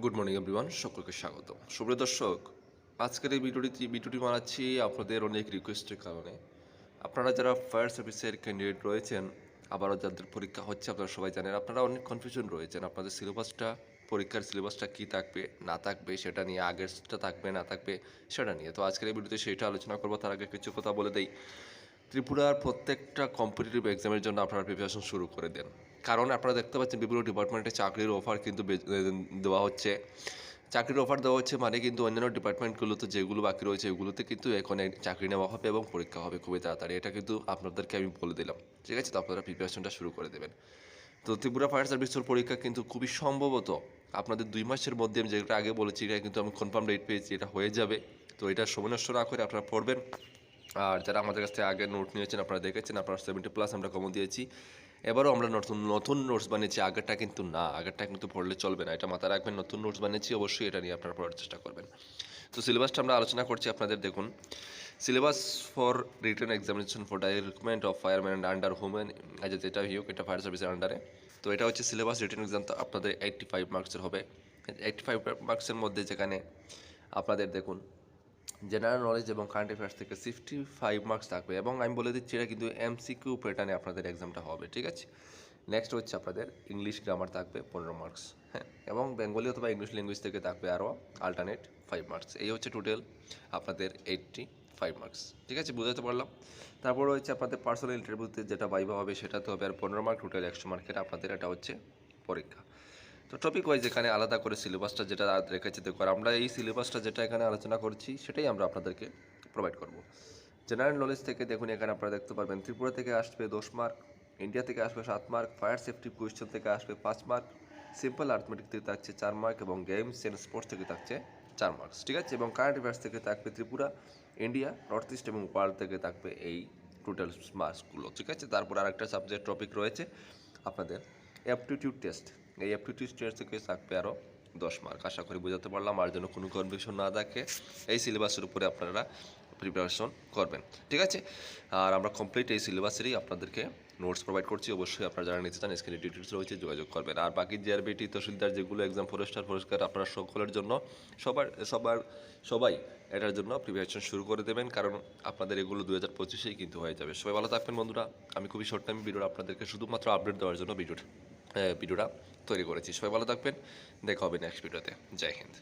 Good morning everyone সকলকে স্বাগত। সুপ্রিয় দর্শক, আজকের এই ভিডিওটি ভিডিওটি বানাচ্ছি আপনাদের অনেক রিকোয়েস্টের কারণে। আপনারা যারা ফায়ার সার্ভিসের ক্যান্ডিডেট রয়েছেন, আবারও যাদের পরীক্ষা হচ্ছে, আপনারা সবাই জানেন, আপনারা অনেক কনফিউশন রয়েছেন। আপনাদের সিলেবাসটা পরীক্ষার সিলেবাসটা কী থাকবে, না থাকবে, সেটা নিয়ে আগেরটা থাকবে, না থাকবে, সেটা নিয়ে। তো আজকের এই ভিডিওতে সেটা আলোচনা করব। তার আগে কিছু কথা বলে দেই। ত্রিপুরার প্রত্যেকটা কম্পিটিটিভ এক্সামের জন্য আপনারা প্রিপারেশন শুরু করে দেন। কারণ আপনারা দেখতে পাচ্ছেন বিভিন্ন ডিপার্টমেন্টে চাকরির অফার কিন্তু দেওয়া হচ্ছে। চাকরির অফার দেওয়া হচ্ছে মানে কিন্তু অন্যান্য ডিপার্টমেন্টগুলোতে যেগুলো বাকি রয়েছে ওগুলোতে কিন্তু এখন চাকরি নেওয়া হবে এবং পরীক্ষা হবে খুবই তাড়াতাড়ি। এটা কিন্তু আপনাদেরকে আমি বলে দিলাম। ঠিক আছে? তো আপনারা প্রিপারেশনটা শুরু করে দেবেন। তো ত্রিপুরা ফায়ার সার্ভিসের পরীক্ষা কিন্তু খুবই সম্ভবত। আপনাদের দুই মাসের মধ্যে আমি যেটা আগে বলেছি, এটা কিন্তু আমি কনফার্ম ডেট পেয়েছি, এটা হয়ে যাবে। তো এটা সময় নষ্ট না করে আপনারা পড়বেন। আর যারা আমাদের কাছ থেকে আগে নোট নিয়েছেন, আপনারা দেখেছেন, আপনারা সেভেন্টি প্লাস আমরা কমন দিয়েছি। এবারও আমরা নতুন নতুন নোটস বানিয়েছি, আগেরটা কিন্তু না, আগেরটা কিন্তু পড়লে চলবে না। এটা মাথায় রাখবেন, নতুন নোটস বানিয়েছি, অবশ্যই এটা নিয়ে আপনারা পড়ার চেষ্টা করবেন। তো সিলেবাসটা আমরা আলোচনা করছি আপনাদের, দেখুন। Syllabus for written examination for the recruitment of fireman and under Homen আজ যেটা হিউক এটা ফায়ার সার্ভিসের আন্ডারে তো এটা হচ্ছে সিলেবাস রিটার্ন এক্সাম তো আপনাদের এইট্টি ফাইভ মার্কসের হবে। এইট্টি ফাইভ মার্কসের মধ্যে যেখানে আপনাদের, দেখুন জেনারেল নলেজ এবং কারেন্ট অ্যাফেয়ার্স থেকে সিক্সটি ফাইভ মার্কস থাকবে এবং আমি বলে দিচ্ছি এটা কিন্তু এমসিকিউ প্যাটার্নে আপনাদের এক্সামটা হবে, ঠিক আছে? নেক্সট হচ্ছে আপনাদের ইংলিশ গ্রামার থাকবে পনেরো মার্কস হ্যাঁ? এবং বেঙ্গলি অথবা ইংলিশ ল্যাঙ্গুয়েজ থেকে থাকবে আরও আল্টারনেট ফাইভ মার্কস এই হচ্ছে টোটাল আপনাদের এইটটি ফাইভ মার্কস ঠিক আছে? বুঝাতে পারলাম? তারপর হচ্ছে আপনাদের পার্সোনাল ইন্টারভিউতে যেটা বাইবা হবে সেটা তো হবে আর পনেরো মার্ক টোটাল একশো মার্কের আপনাদের, এটা হচ্ছে পরীক্ষা। তো টপিক ওয়াইজ এখানে আলাদা করে সিলেবাসটা যেটা রেখেছে, দেখো আমরা এই সিলেবাসটা যেটা এখানে আলোচনা করছি, সেটাই আমরা আপনাদেরকে প্রোভাইড করব। জেনারেল নলেজ থেকে দেখুন, এখানে আপনারা দেখতে পারবেন, ত্রিপুরা থেকে আসবে দশ মার্ক ইন্ডিয়া থেকে আসবে সাত মার্ক ফায়ার সেফটি কোয়েশ্চেন থেকে আসবে পাঁচ মার্ক সিম্পল আর্থমেটিক থেকে থাকছে চার মার্ক এবং গেমস অ্যান্ড স্পোর্টস থেকে থাকছে চার মার্কস ঠিক আছে? এবং কারেন্ট অ্যাফেয়ার্স থেকে থাকবে ত্রিপুরা ইন্ডিয়া নর্থ ইস্ট এবং ওয়ার্ল্ড থেকে থাকবে এই টোটাল মার্কসগুলো ঠিক আছে? তারপর আরেকটা সাবজেক্ট টপিক রয়েছে, আপনাদের অ্যাপটিটিউড টেস্ট এই অ্যাপটিটিউড টেস্ট থেকে থাকবে আরও দশ মার্ক আশা করি বোঝাতে পারলাম, আর যেন কোনো কনফিউশন না থাকে, এই সিলেবাসের উপরে আপনারা প্রিপারেশন করবেন। ঠিক আছে? আর আমরা কমপ্লিট এই সিলেবাসেরই আপনাদেরকে নোটস প্রোভাইড করছি। অবশ্যই আপনারা যারা নিতে চান স্ক্রিনে ডিটেলস রয়েছে, যোগাযোগ করবেন। আর বাকি জিআরবিটি তহসিলদার যেগুলো এক্সাম ফরেস্টার পুরস্কার আপনারা সকলের জন্য, সবার সবার, সবাই এটার জন্য প্রিপারেশন শুরু করে দেবেন। কারণ আপনাদের এগুলো দু হাজার পঁচিশেই কিন্তু হয়ে যাবে। সবাই ভালো থাকবেন বন্ধুরা। আমি খুবই শর্ট টাইম ভিডিও আপনাদেরকে শুধুমাত্র আপডেট দেওয়ার জন্য ভিডিওটা ভিডিওটা তৈরি করেছি। সবাই ভালো থাকবেন। দেখা হবে নেক্সট ভিডিওতে জয় হিন্দ।